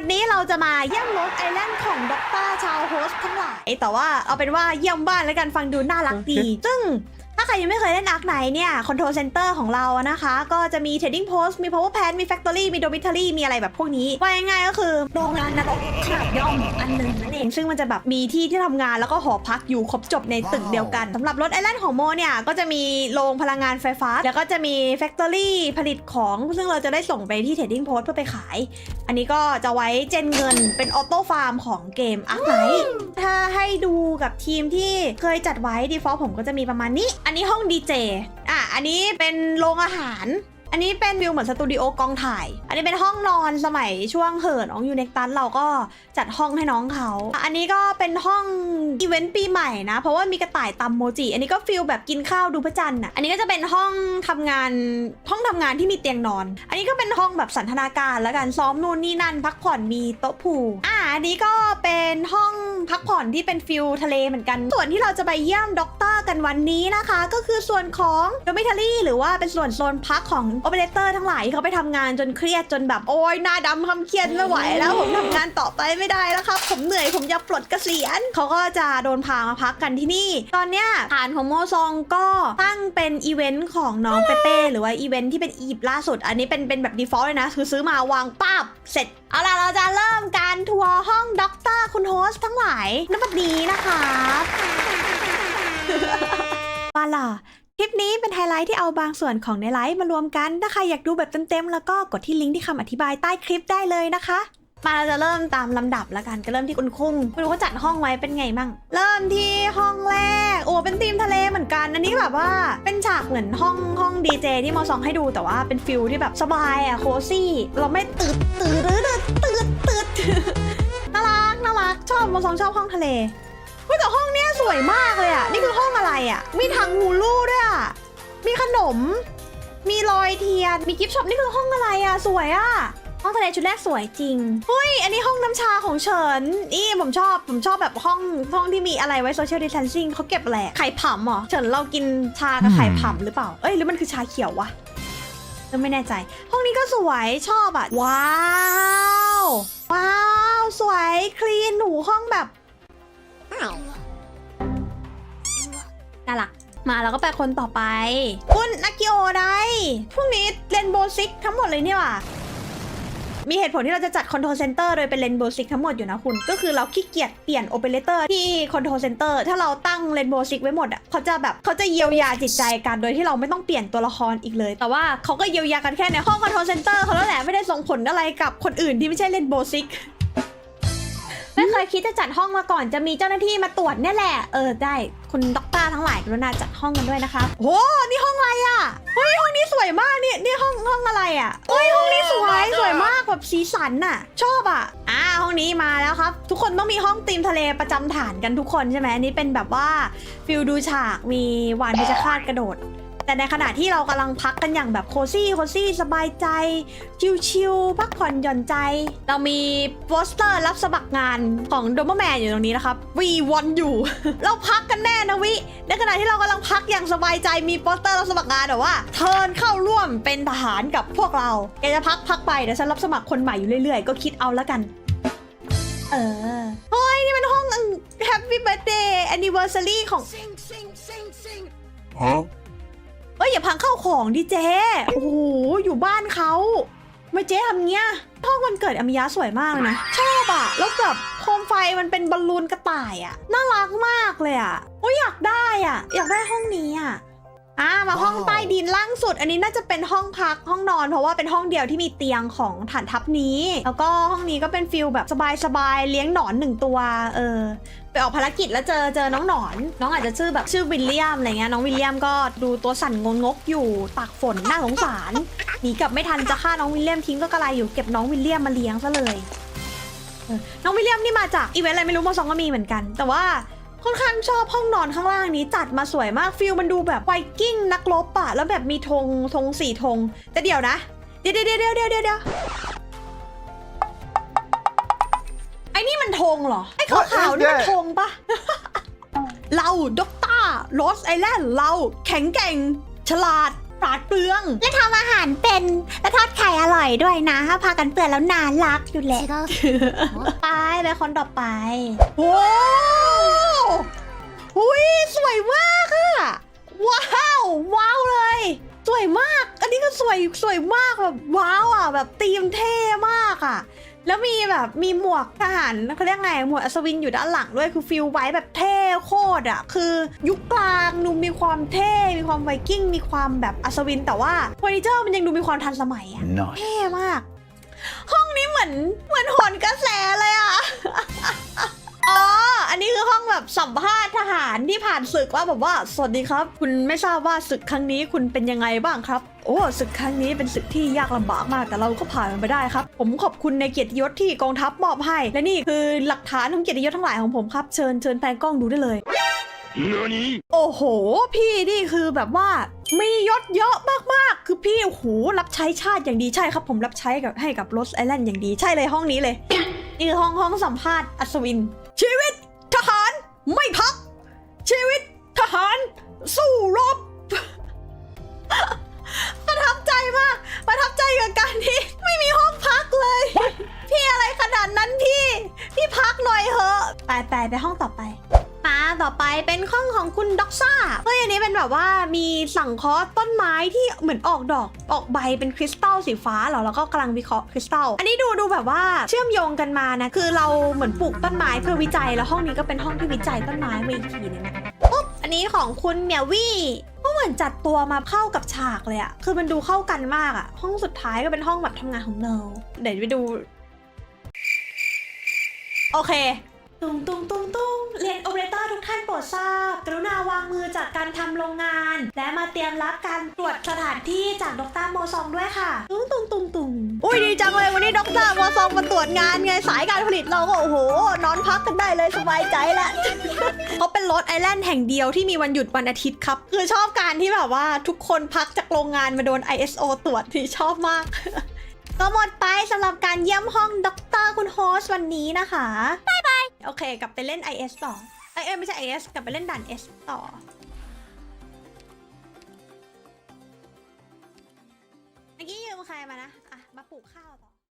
วันนี้เราจะมาเยี่ยมรถไอแลนด์ของด็อกเตอร์ชาวโฮสต์ทั้งหลายแต่ว่าเอาเป็นว่าเยี่ยมบ้านแล้วกันฟังดูน่ารักดีซึ่ง ถ้าใครยังไม่เคยเล่นอาร์คไหนเนี่ยคอนโทรลเซ็นเตอร์ของเรานะคะ ก็จะมี Trading Post มี Power Plant มี Factory มี Dormitory มีอะไรแบบพวกนี้ว่าง่ายๆก็คือโรงงานนรกขนาดย่อมอันหนึ่งนั่นเองซึ่งมันจะแบบมีที่ที่ทำงานแล้วก็หอพักอยู่ครบจบในตึกเดียวกันสำหรับรถไอแลนด์ของโมเนี่ยก็จะมีโรงพลังงานไฟฟ้า แล้วก็จะมี Factory ผลิตของซึ่งเราจะได้ส่งไปที่ Trading Post เพื่อไปขาย อันนี้ก็จะไว้เจนเงินเป็นออโต้ฟาร์มของเกมอาร์คไนถ้าให้ดูกับทีมที่เคยจัดไว้ default ผมก็จะมีประมาณนี้อันนี้ห้องดีเจ อะ อันนี้เป็นโรงอาหาร อันนี้เป็นวิวเหมือนสตูดิโอกองถ่าย อันนี้เป็นห้องนอนสมัยช่วงเหินองยูเน็กตันเราก็จัดห้องให้น้องเขา อันนี้ก็เป็นห้องอีเวนต์ปีใหม่นะ เพราะว่ามีกระต่ายตำโมจิ อันนี้ก็ฟิลแบบกินข้าวดูพระจันทร์อะ อันนี้ก็จะเป็นห้องทำงานห้องทำงานที่มีเตียงนอน อันนี้ก็เป็นห้องแบบสันทนาการแล้วกันซ้อมนู่นนี่นั่นพักผ่อนมีโต๊ะพูอ่า อันนี้ก็เป็นห้องพักผ่อนที่เป็นฟิลทะเลเหมือนกัน ส่วนที่เราจะไปเยี่ยมด็อกเตอร์กันวันนี้นะคะ ก็คือส่วนของโดมิทารี่หรือว่าเป็นส่วนโซนพักของโอเปอเรเตอร์ทั้งหลายที่เขาไปทำงานจนเครียดจนแบบโอ้ยหน้าดำทำเครียดไม่ไหวแล้วผมทำงานต่อไปไม่ได้แล้วครับผมเหนื่อยผมอยากปลดเกษียณเขาก็จะโดนพามาพักกันที่นี่ ตอนเนี้ยฐานของโมซองก็ตั้งเป็นอีเวนต์ของน้องเปเป้หรือว่าอีเวนต์ที่เป็นอีฟล่าสุด อันนี้เป็นเป็นแบบ default เลยนะคือซื้อมาวางปั๊บเสร็จเอาล่ะเราจะเริ่มการทัวร์ห้องด็อกเตอร์คุณโฮสต์ทั้งหลายณบัดนี้นะคะว่าล่ะคลิปนี้เป็นไฮไลท์ที่เอาบางส่วนของในไลฟ์มารวมกัน ถ้าใครอยากดูแบบเต็มๆ แล้วก็กดที่ลิงก์ที่คำอธิบายใต้คลิปได้เลยนะคะ มาเราจะเริ่มตามลำดับแล้วกัน ก็เริ่มที่คุณคุ้งคุณรู้เขาจัดห้องไว้เป็นไงมั่ง เริ่มที่ห้องแรก โอ้ เป็นธีมทะเลเหมือนกัน อันนี้แบบว่าเป็นฉากเหมือนห้องห้องดีเจที่มอซองให้ดูแต่ว่าเป็นฟิลที่แบบสบายอะโคซี่ เราไม่ตื่นตื่นตื่นตื่นตื่นน่ารักน่ารัก ชอบมอซองชอบห้องทะเลเฮ้ยแต่ห้องเนี้ยสวยมากเลยอะ นี่คือห้องอะไรอะ มีถังหูลู่ด้วยอะ มีขนม มีรอยเทียน มีกิฟต์ช็อปนี่คือห้องอะไรอะ สวยอะ ห้องทะเลชุดแรกสวยจริง เฮ้ย อันนี้ห้องน้ำชาของเฉิน นี่ผมชอบ ผมชอบแบบห้องห้องที่มีอะไรไว้โซเชียลดิส a ทนซิ่งเขาเก็บอะไรอะไข่ผำเหรอ เฉินเรากินชากับไข่ผำหรือเปล่า เอ้ยหรือมันคือชาเขียววะเออไม่แน่ใจ ห้องนี้ก็สวย ชอบอะ ว้าว ว้าว สวยคลีนหนูห้องแบบน่ารักมาแล้วก็ไปคนต่อไป คุณนักกิโอได้พรุ่งนี้เรนโบซิกทั้งหมดเลยเนี่ยว่ะ มีเหตุผลที่เราจะจัดคอนโทรลเซนเตอร์โดยเป็นเรนโบซิกทั้งหมดอยู่นะคุณ ก็คือเราขี้เกียจเปลี่ยนโอเปอเรเตอร์ที่คอนโทรลเซนเตอร์ถ้าเราตั้งเรนโบซิกไว้หมดอะเขาจะแบบเขาจะเยียวยาจิตใจกันโดยที่เราไม่ต้องเปลี่ยนตัวละครอีกเลย แต่ว่าเขาก็เยียวยากันแค่ในห้องคอนโทรลเซนเตอร์เขาแล้วแหละไม่ได้ส่งผลอะไรกับคนอื่นที่ไม่ใช่เรนโบซิก ไม่เคยคิดจะจัดห้องมาก่อนจะมีเจ้าหน้าที่มาตรวจเนี่ยแหละ เออได้คุณด็อกเตอร์ทั้งหลายกรุณาจัดห้องกันด้วยนะคะโอ้นี่ห้องอะไรอะเฮ้ยห้องนี้สวยมากนี่นี่ห้องห้องอะไรอะเฮ้ยห้องนี้สวยสวยมากแบบสีสันน่ะ ชอบอะอ่าห้องนี้มาแล้วครับ ทุกคนต้องมีห้องธีมทะเลประจำฐานกันทุกคนใช่ไหมอันนี่เป็นแบบว่าฟิลดูฉากมีวานเพชรฆาตกระโดด แต่ในขณะที่เรากำลังพักกันอย่างแบบโคซี่โคซี่สบายใจ ชิลๆพักผ่อนหย่อนใจ เรามีโปสเตอร์รับสมัครงานของโดมแมนอยู่ตรงนี้นะครับวีวันอยู่ เราพักกันแน่นะวิ ในขณะที่เรากำลังพักอย่างสบายใจมีโปสเตอร์รับสมัครงานแบบว่าเทิร์นเข้าร่วมเป็นทหารกับพวกเราแกจะพักพักไปเดี๋ยวฉันรับสมัครคนใหม่อยู่เรื่อยๆ ก็คิดเอาแล้วกัน เออเฮ้ยนี่เป็นห้อง Happy Birthday Anniversary ของ Huh? เอ้ยอย่าพังเข้าของดิเจโอ้โหอยู่บ้านเขาไม่เจ๊ทำเงี้ยห้องวันเกิดอมิยะสวยมากเลยนะชอบอะแล้วแบบโคมไฟมันเป็นบอลลูนกระต่ายอะน่ารักมากเลยอะโอ้ยอยากได้อะอยากได้ห้องนี้อะ อ่ามาห้องใต้ดินล่างสุด อันนี้น่าจะเป็นห้องพักห้องนอน เพราะว่าเป็นห้องเดียวที่มีเตียงของฐานทัพนี้ แล้วก็ห้องนี้ก็เป็นฟิลแบบสบายๆเลี้ยงหนอนหนึ่งตัว เออไปออกภารกิจแล้วเจอเจอน้องหนอน น้องอาจจะชื่อแบบชื่อวิลเลียมอะไรเงี้ยน้องวิลเลียมก็ดูตัวสั่นงงงกอยู่ตากฝนน่าสงสารหนีกลับไม่ทันจะฆ่าน้องวิลเลียมทิ้งก็กระไรอยู่เก็บน้องวิลเลียมมาเลี้ยงซะเลยเออน้องวิลเลียมนี่มาจากอีเวนต์อะไรไม่รู้มอซองก็มีเหมือนกัน แต่ว่า ค่อนข้างชอบห้องนอนข้างล่างนี้จัดมาสวยมากฟิลมันดูแบบไวกิ้งนักรบอะแล้วแบบมีธงธงสี่ธงแต่เดี๋ยวนะ เดี๋ยวเดี๋ยวเดี๋ยวเดี๋ยวเดี๋ยวเดี๋ยวไอ้นี่มันธงเหรอ ไอ้ขาวๆนี่มันธงปะเราด็อกเตอร์โรสไอแลนด์เราแข็งแกร่ง ฉลาด ปราดเปรือง และทำอาหารเป็นและทอดไข่อร่อยด้วยนะ ถ้าพากันเปื่อนแล้วนานรักอยู่แหละไปไปคนต่อไปโอ้หุยสวยมากอะว้าวว้าวเลย สวยมาก อันนี้ก็สวยสวยมากแบบว้าวอะแบบธีมเท่มากอะ แล้วมีแบบมีหมวกทหารเขาเรียกไงหมวกอัศวินอยู่ด้านหลังด้วยคือฟิลไว้แบบเท่โคตรอะคือยุคกลางดูมีความเท่มีความไวกิ้งมีความแบบอัศวิน แต่ว่าเฟอร์นิเจอร์มันยังดูมีความทันสมัยอะ Nice. เท่มาก ห้องนี้เหมือนเหมือนหอนกระแสเลยอะอ๋ออั นนี้คือห้องแบบสัมภาษณ์ทหารที่ผ่านศึกว่าแบบว่า สวัสดีครับ คุณไม่ทราบว่าศึกครั้งนี้คุณเป็นยังไงบ้างครับ โอ้ศึกครั้งนี้เป็นศึกที่ยากลำบากมากแต่เราก็ผ่านมันไปได้ครับ ผมขอบคุณในเกียรติยศที่กองทัพมอบให้ และนี่คือหลักฐานของเกียรติยศทั้งหลายของผมครับ เชิญเชิญแฟนกล้องดูได้เลย Nani? โอ้โห พี่นี่คือแบบว่ามียศเยอะมากๆ คือพี่โอ้โหรับใช้ชาติอย่างดีใช่ครับ ผมรับใช้กับให้กับรสไอแลนด์อย่างดีใช่เลยห้องนี้เลย นี่คือห้องห้องสัมภาษณ์อัศวิน ชีวิตทหาร ไม่พัก ชีวิตทหารสู้ มาต่อไปเป็นห้องของคุณด็อกซ่าเฮ้ยอันนี้เป็นแบบว่ามีสังเคราะห์ต้นไม้ที่เหมือนออกดอกออกใบเป็นคริสตัลสีฟ้าเหรอแล้วก็กำลังวิเคราะห์คริสตัลอันนี้ดูดูแบบว่าเชื่อมโยงกันมานะคือเราเหมือนปลูกต้นไม้เพื่อวิจัยแล้วห้องนี้ก็เป็นห้องที่วิจัยต้นไม้มาอีกทีนึงปุ๊บอันนี้ของคุณเมียวี่ก็เหมือนจัดตัวมาเข้ากับฉากเลยอะคือมันดูเข้ากันมากอะห้องสุดท้ายก็เป็นห้องแบบทำงานของเนลเดี๋ยวไปดูโอเค ตุงตุงตุงตุงเรียนโอเปอเรเตอร์ทุกท่านโปรดทราบ กรุณาวางมือจากการทำโรงงาน และมาเตรียมรับการตรวจสถานที่จากดรโมซองด้วยค่ะ ตุงตุงตุงตุงอุ้ยดีจังเลยวันนี้ดรโมซองมาตรวจงานไงสายการผลิตเราก็โอ้โห นอนพักกันได้เลยสบายใจแล้วเขาเป็นรถไอแลนด์แห่งเดียวที่มีวันหยุดวันอาทิตย์ครับ คือชอบการที่แบบว่าทุกคนพักจากโรงงานมาโดน ISO ตรวจที่ชอบมาก ก็หมดไปสำหรับการเยี่ยมห้องด็อกเตอร์คุณโฮสวันนี้นะคะ โอเค กลับไปเล่น IS ต่อเอ้ยเอ้ยไม่ใช่ IS กลับไปเล่นด่าน S ต่อเมื่อกี้ยืมใครมานะ อะ มาปลูกข้าว